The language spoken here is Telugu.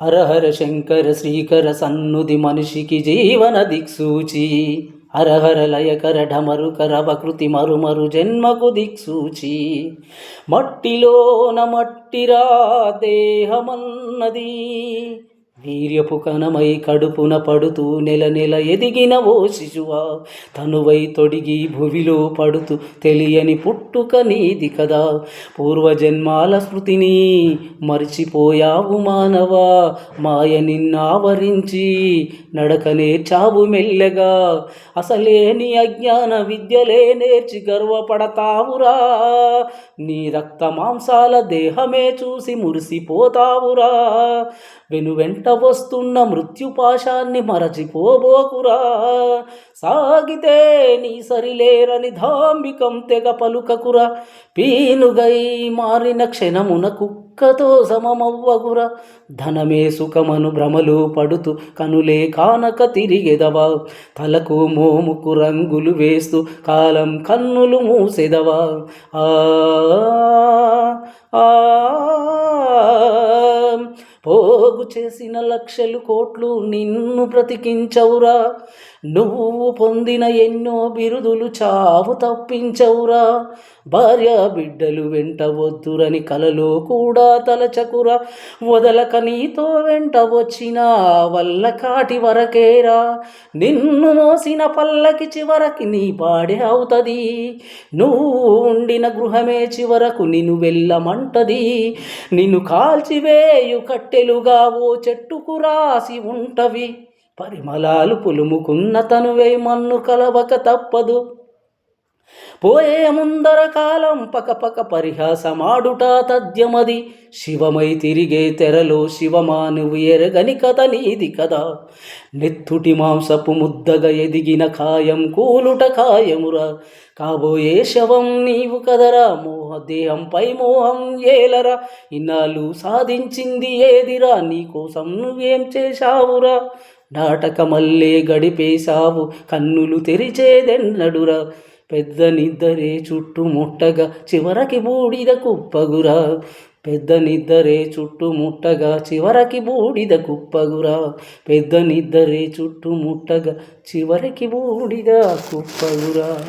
హరహర శంకర శ్రీకర సన్నుది మనిషికి జీవన దిక్సూచి హరహర లయకర ఢమరుకర వకృతి మరుమరు జన్మకు దిక్సూచి మట్టిలోన మట్టిరా దేహమన్నది వీర్యపు కణమై కడుపున పడుతూ నెల నెల ఎదిగిన ఓ శిశువా తనువై తొడిగి భువిలో పడుతూ తెలియని పుట్టుక నీది కదా. పూర్వజన్మాల స్మృతిని మరిచిపోయావు మానవా మాయ నిన్నావరించి నడకనే చావు మెల్లగా. అసలే నీ అజ్ఞాన విద్యలే నేర్చి గర్వపడతావురా నీ రక్త మాంసాల దేహమే చూసి మురిసిపోతావురా. వెను వెంట వస్తున్న మృత్యుపాశాన్ని మరచిపోబోకురా. సాగితే నీ సరిలేరని ధాంబికం తెగ పలుకకురా. పీనుగై మారిన క్షణమున కుక్కతో సమమవ్వగురా ధనమే సుఖమను భ్రమలు పడుతూ కనులే కానక తిరిగెదవా. తలకు మోముకు రంగులు వేస్తూ కాలం కన్నులు మూసెదవా. ఆ ఆ. పోగు చేసిన లక్షలు కోట్లు నిన్ను బ్రతికించవురా. నువ్వు పొందిన ఎన్నో బిరుదులు చావు తప్పించవురా. భార్య బిడ్డలు వెంట వద్దురని కలలో కూడా తలచకురా. వదలక నీతో వెంట వచ్చిన వల్ల కాటి వరకేరా. నిన్ను మోసిన పల్లకి చివరకి నీ పాడే అవుతుంది. నువ్వు ఉండిన గృహమే చివరకు నిన్ను వెళ్ళమంటది. నిన్ను కాల్చివేయు కట్టెలుగా ఓ చెట్టుకు రాసి ఉంటవి. పరిమళాలు పులుముకున్న తనువే మన్ను కలవక తప్పదు. పోయే ముందర కాలం పకపక పరిహాసమాడుట తద్యమది శివమై తిరిగే తెరలో శివమా నువ్వు ఎరగని కథ నీది కదా. నెత్తుటి మాంసపు ముద్దగా ఎదిగిన కాయం కూలుట కాయమురా కాబోయే శవం నీవు కదరా మోహ దేహంపై మోహం ఏలరా. ఇన్నాళ్ళు సాధించింది ఏదిరా నీకోసం నువ్వేం చేశావురా? నాటకమల్లే గడిపేశావు కన్నులు తెరిచేదెన్నడురా? పెద్ద నిద్దరే చుట్టుముట్టగా చివరకి బూడిద కుప్పగురా? పెద్ద నిద్దరే చుట్టుముట్టగా చివరకి బూడిద కుప్పగురా? పెద్ద నిద్దరే చుట్టుముట్టగా చివరికి బూడిద కుప్పగురా?